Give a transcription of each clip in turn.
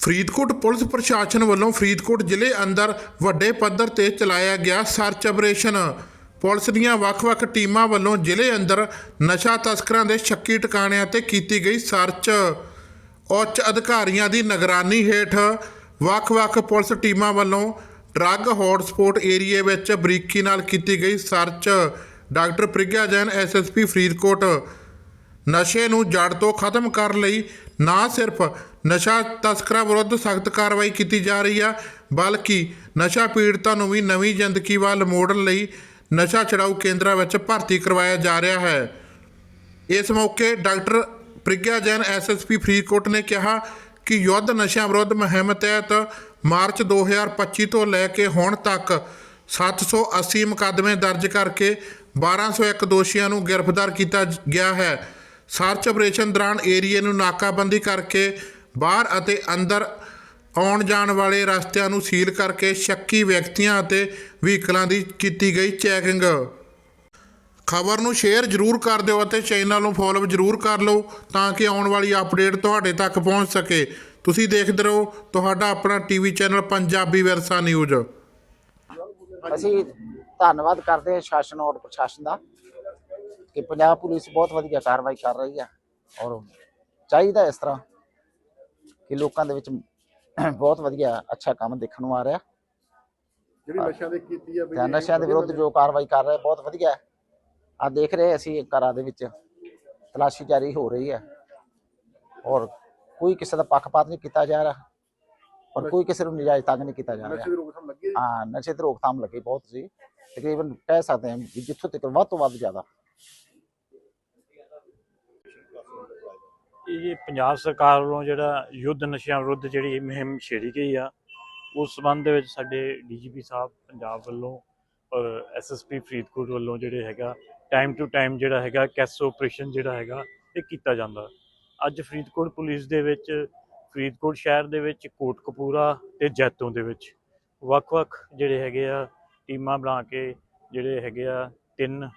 Faridkot police ਪ੍ਰਸ਼ਾਸਨ ਵੱਲੋਂ ਫਰੀਦਕੋਟ ਜ਼ਿਲ੍ਹੇ ਅੰਦਰ ਵੱਡੇ ਪੱਧਰ ਤੇ ਚਲਾਇਆ ਗਿਆ ਸਰਚ ਆਪਰੇਸ਼ਨ। ਪੁਲਿਸ ਦੀਆਂ ਵੱਖ-ਵੱਖ ਟੀਮਾਂ ਵੱਲੋਂ ਜ਼ਿਲ੍ਹੇ ਅੰਦਰ ਨਸ਼ਾ ਤਸਕਰਾਂ ਦੇ ਸ਼ੱਕੀ ਟਿਕਾਣਿਆਂ ਤੇ ਕੀਤੀ ਗਈ ਸਰਚ। ਉੱਚ ਅਧਿਕਾਰੀਆਂ ਦੀ ਨਿਗਰਾਨੀ ਹੇਠ ਵੱਖ-ਵੱਖ ਪੁਲਿਸ ਟੀਮਾਂ ਵੱਲੋਂ ਡਰੱਗ ਹੌਟਸਪੌਟ ਏਰੀਏ ਵਿੱਚ ਬਰੀਕੀ ਨਾਲ ਕੀਤੀ ਗਈ search. Doctor Pragya Jain SSP Faridkot. ਨਸ਼ੇ ਨੂੰ ਜੜ ਤੋਂ ਖਤਮ ਕਰਨ ਲਈ। ਨਾ ਸਿਰਫ ਨਸ਼ਾ ਤਸਕਰਾਂ ਵਿਰੁੱਧ ਸਖਤ ਕਾਰਵਾਈ ਕੀਤੀ ਜਾ ਰਹੀ ਆ, ਬਲਕਿ ਨਸ਼ਾ ਪੀੜਤਾਂ ਨੂੰ ਵੀ ਨਵੀਂ ਜ਼ਿੰਦਗੀ ਵੱਲ ਮੋੜਨ ਲਈ ਨਸ਼ਾ ਛਡਾਊ ਕੇਂਦਰਾਂ ਵਿੱਚ ਭਰਤੀ ਕਰਵਾਇਆ ਜਾ ਰਿਹਾ ਹੈ। ਇਸ ਮੌਕੇ ਡਾਕਟਰ ਪ੍ਰਿਗਿਆ ਜੈਨ ਐਸਐਸਪੀ ਫਰੀਦਕੋਟ ਨੇ ਕਿਹਾ ਕਿ ਯੁੱਧ ਨਸ਼ਿਆਂ ਵਿਰੁੱਧ ਮੁਹਿੰਮ ਤਹਿਤ ਮਾਰਚ 2025 ਤੋਂ ਲੈ ਕੇ ਹੁਣ ਤੱਕ 780 ਮੁਕੱਦਮੇ ਦਰਜ ਕਰਕੇ 1201 ਦੋਸ਼ੀਆਂ ਨੂੰ ਗ੍ਰਿਫਤਾਰ ਕੀਤਾ ਗਿਆ ਹੈ। ਸਰਚ ਆਪਰੇਸ਼ਨ ਦੌਰਾਨ ਏਰੀਏ ਨੂੰ ਨਾਕਾਬੰਦੀ ਕਰਕੇ ਬਾਹਰ ਅਤੇ ਅੰਦਰ ਆਉਣ ਜਾਣ ਵਾਲੇ ਰਸਤਿਆਂ ਨੂੰ ਸੀਲ ਕਰਕੇ ਸ਼ੱਕੀ ਵਿਅਕਤੀਆਂ ਅਤੇ ਵਹੀਕਲਾਂ ਦੀ ਕੀਤੀ ਗਈ ਚੈਕਿੰਗ। ਖਬਰ ਨੂੰ ਸ਼ੇਅਰ ਜ਼ਰੂਰ ਕਰ ਦਿਓ ਅਤੇ ਚੈਨਲ ਨੂੰ ਫੋਲੋ ਜ਼ਰੂਰ ਕਰ ਲਓ ਤਾਂ ਕਿ ਆਉਣ ਵਾਲੀ ਅਪਡੇਟ ਤੁਹਾਡੇ ਤੱਕ ਪਹੁੰਚ ਸਕੇ। ਤੁਸੀਂ ਦੇਖਦੇ ਰਹੋ ਤੁਹਾਡਾ ਆਪਣਾ ਟੀਵੀ ਚੈਨਲ ਪੰਜਾਬੀ ਵਿਰਸਾ ਨਿਊਜ਼। ਅਸੀਂ ਧੰਨਵਾਦ ਕਰਦੇ ਹਾਂ ਸ਼ਾਸਨ ਔਰ ਪ੍ਰਸ਼ਾਸਨ ਦਾ। ਕਿ ਪੰਜਾਬ ਪੁਲਿਸ ਬਹੁਤ ਵਧੀਆ ਕਾਰਵਾਈ ਕਰ ਰਹੀ ਹੈ ਔਰ ਚਾਹੀਦਾ ਇਸ ਤਰ੍ਹਾਂ ਕਿ ਲੋਕਾਂ ਦੇ ਵਿੱਚ ਬਹੁਤ ਵਧੀਆ ਅੱਛਾ ਕੰਮ ਦੇਖਣ ਨੂੰ ਆ ਰਿਹਾ। ਜਿਹੜੀ ਨਸ਼ਿਆਂ ਦੇ ਕੀਤੀ ਆ ਤੇ ਨਸ਼ਿਆਂ ਦੇ ਵਿਰੁੱਧ ਜੋ ਕਾਰਵਾਈ ਕਰ ਰਿਹਾ ਬਹੁਤ ਵਧੀਆ। ਆ ਦੇਖ ਰਹੇ ਅਸੀਂ ਘਰਾਂ ਦੇ ਵਿੱਚ ਤਲਾਸ਼ੀ ਜਾਰੀ ਹੋ ਰਹੀ ਹੈ ਔਰ ਕੋਈ ਕਿਸੇ ਦਾ ਪੱਖਪਾਤ ਨਹੀਂ ਕੀਤਾ ਜਾ ਰਿਹਾ ਔਰ ਕੋਈ ਕਿਸੇ ਨੂੰ ਨਜਾਇਜ਼ ਤੰਗ ਨਹੀਂ ਕੀਤਾ ਜਾ ਰਿਹਾ। ਨਸ਼ੇ ਦੀ ਰੋਕਥਾਮ ਲੱਗੀ ਹੈ ਹਾਂ ਨਸ਼ੇ ਤੇ ਰੋਕਥਾਮ ਲੱਗੀ ਬਹੁਤ ਸੀ ਤਕਰੀਬਨ ਕਹਿ ਸਕਦੇ ਹਾਂ ਜਿੱਥੋਂ ਤੱਕ ਵੱਧ ਤੋਂ ਵੱਧ ਜ਼ਿਆਦਾ ਇਹ ਪੰਜਾਬ ਸਰਕਾਰ ਵੱਲੋਂ ਜਿਹੜਾ ਯੁੱਧ ਨਸ਼ਿਆਂ ਵਿਰੁੱਧ ਜਿਹੜੀ ਮੁਹਿੰਮ ਛੇੜੀ ਗਈ ਆ, ਉਸ ਸੰਬੰਧ ਦੇ ਵਿੱਚ ਸਾਡੇ ਡੀਜੀਪੀ ਸਾਹਿਬ ਪੰਜਾਬ ਵੱਲੋਂ ਔਰ ਐਸਐਸਪੀ ਫਰੀਦਕੋਟ ਵੱਲੋਂ ਜਿਹੜੇ ਹੈਗਾ ਟਾਈਮ ਟੂ ਟਾਈਮ ਜਿਹੜਾ ਹੈਗਾ, ਕੈਸ ਆਪਰੇਸ਼ਨ ਜਿਹੜਾ ਹੈਗਾ, ਇਹ ਕੀਤਾ ਜਾਂਦਾ। ਅੱਜ ਫਰੀਦਕੋਟ ਪੁਲਿਸ ਦੇ ਵਿੱਚ, ਫਰੀਦਕੋਟ ਸ਼ਹਿਰ ਦੇ ਵਿੱਚ, ਕੋਟਕਪੂਰਾ ਤੇ ਜੈਤੋਂ ਦੇ ਵਿੱਚ ਵੱਖ-ਵੱਖ ਜਿਹੜੇ ਹੈਗੇ ਆ, ਟੀਮਾਂ ਬਣਾ ਕੇ ਜਿਹੜੇ ਹੈਗੇ ਆ, ਤਿੰਨ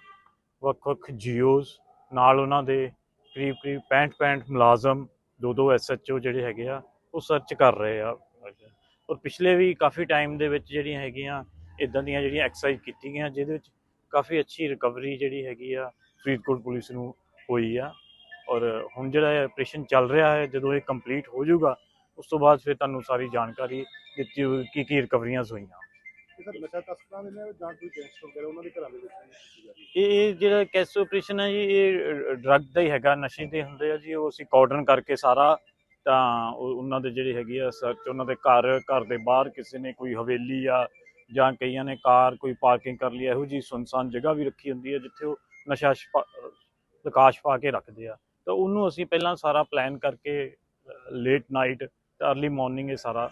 ਵੱਖ-ਵੱਖ ਜੀਓਜ਼ ਨਾਲ ਉਹਨਾਂ ਦੇ ਕਰੀਬ ਕਰੀਬ 65 65 ਮੁਲਾਜ਼ਮ ਦੋ ਦੋ ਐਸਐਚਓ ਜਿਹੜੇ ਹੈਗੇ ਆ, ਉਹ ਸਰਚ ਕਰ ਰਹੇ ਆ। ਔਰ ਪਿਛਲੇ ਵੀ ਕਾਫੀ ਟਾਈਮ ਦੇ ਵਿੱਚ ਜਿਹੜੀਆਂ ਹੈਗੀਆਂ ਇਦਾਂ ਦੀਆਂ ਜਿਹੜੀਆਂ ਐਕਸਰਸਾਈਜ਼ ਕੀਤੀ ਗਈਆਂ ਜਿਹਦੇ ਵਿੱਚ ਕਾਫੀ ਅੱਛੀ ਰਿਕਵਰੀ ਜਿਹੜੀ ਹੈਗੀ ਆ, ਫਰੀਦਕੋਟ ਪੁਲਿਸ ਨੂੰ ਹੋਈ ਆ। ਔਰ ਹੁਣ ਜਿਹੜਾ ਇਹ ਆਪਰੇਸ਼ਨ ਚੱਲ ਰਿਹਾ ਹੈ, ਜਦੋਂ ਇਹ ਕੰਪਲੀਟ ਹੋ ਜਾਊਗਾ, ਉਸ ਤੋਂ ਬਾਅਦ ਫਿਰ ਤੁਹਾਨੂੰ ਸਾਰੀ ਜਾਣਕਾਰੀ ਦਿੱਤੀ ਹੋਈ, ਕੀ ਕੀ ਰਿਕਵਰੀਆਂ ਹੋਈਆਂ। ਇਹ ਸਰ ਨਸ਼ਾ ਤਸਕਰਾਂ ਦੇ ਨੇ ਜਾਂ ਕੋਈ ਗੈਂਗਸਟਰ ਵਗੈਰਾ ਉਹਨਾਂ ਦੇ ਘਰਾਂ ਦੇ ਵਿੱਚ ਕੀਤੀ ਜਾ ਰਹੀ ਇਹ ਇਹ ਜਿਹੜਾ ਕੈਸ ਆਪਰੇਸ਼ਨ ਹੈ ਜੀ, ਇਹ ਡਰੱਗ ਦਾ ਹੀ ਹੈਗਾ, ਨਸ਼ੇ ਦੇ ਹੁੰਦੇ ਆ ਜੀ, ਉਹ ਅਸੀਂ ਕਾਰਡਨ ਕਰਕੇ ਸਾਰਾ, ਤਾਂ ਉਹ- ਉਹਨਾਂ ਦੇ ਜਿਹੜੇ ਹੈਗੇ ਆ ਸਰਚ ਉਹਨਾਂ ਦੇ ਘਰ ਘਰ ਦੇ ਬਾਹਰ ਕਿਸੇ ਨੇ ਕੋਈ ਹਵੇਲੀ ਆ ਜਾਂ ਕਈਆਂ ਨੇ ਕਾਰ ਕੋਈ ਪਾਰਕਿੰਗ ਕਰ ਲਈ, ਇਹੋ ਜੀ ਸੁਨਸਾਨ ਜਗ੍ਹਾ ਵੀ ਰੱਖੀ ਹੁੰਦੀ ਹੈ ਜਿੱਥੇ ਉਹ ਨਸ਼ਾ ਛਪਾ- ਪ੍ਰਕਾਸ਼ ਪਾ ਕੇ ਰੱਖਦੇ ਆ। ਤਾਂ ਉਹਨੂੰ ਅਸੀਂ ਪਹਿਲਾਂ ਸਾਰਾ ਪਲਾਨ ਕਰਕੇ ਲੇਟ ਨਾਈਟ ਤੇ ਅਰਲੀ ਮਾਰਨਿੰਗ ਇਹ ਸਾਰਾ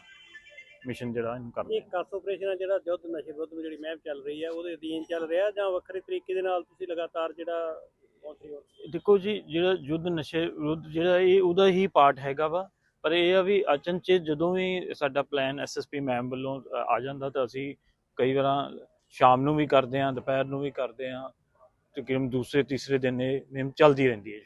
ਮਿਸ਼ਨ ਜਿਹੜਾ ਇਹਨੂੰ ਕਰਦੇ ਇਹ ਕਾਸ ਆਪਰੇਸ਼ਨ ਆ ਜਿਹੜਾ ਯੁੱਧ ਨਸ਼ੇ ਵਿਰੁੱਧ ਜਿਹੜੀ ਮਹਿਮ ਚੱਲ ਰਹੀ ਹੈ ਉਹਦੇ ਅਧੀਨ ਚੱਲ ਰਿਹਾ ਜਾਂ ਵੱਖਰੇ ਤਰੀਕੇ ਦੇ ਨਾਲ ਤੁਸੀਂ ਲਗਾਤਾਰ ਜਿਹੜਾ ਦੇਖੋ ਜੀ ਜਿਹੜਾ ਯੁੱਧ ਨਸ਼ੇ ਵਿਰੁੱਧ ਜਿਹੜਾ ਇਹ ਉਹਦਾ ਹੀ ਪਾਰਟ ਹੈਗਾ ਵਾ ਪਰ ਇਹ ਆ ਵੀ ਅਚਨਚੇਤ ਜਦੋਂ ਵੀ ਸਾਡਾ ਪਲਾਨ ਐਸਐਸਪੀ ਮੈਮ ਵੱਲੋਂ ਆ ਜਾਂਦਾ ਤਾਂ ਅਸੀਂ ਕਈ ਵਾਰਾਂ ਸ਼ਾਮ ਨੂੰ ਵੀ ਕਰਦੇ ਆਂ ਦੁਪਹਿਰ ਨੂੰ ਵੀ ਕਰਦੇ ਆਂ ਤਕਰੀਬਨ ਦੂਸਰੇ ਤੀਸਰੇ ਦਿਨ ਇਹ ਮੁਹਿੰਮ ਚੱਲਦੀ ਰਹਿੰਦੀ ਹੈ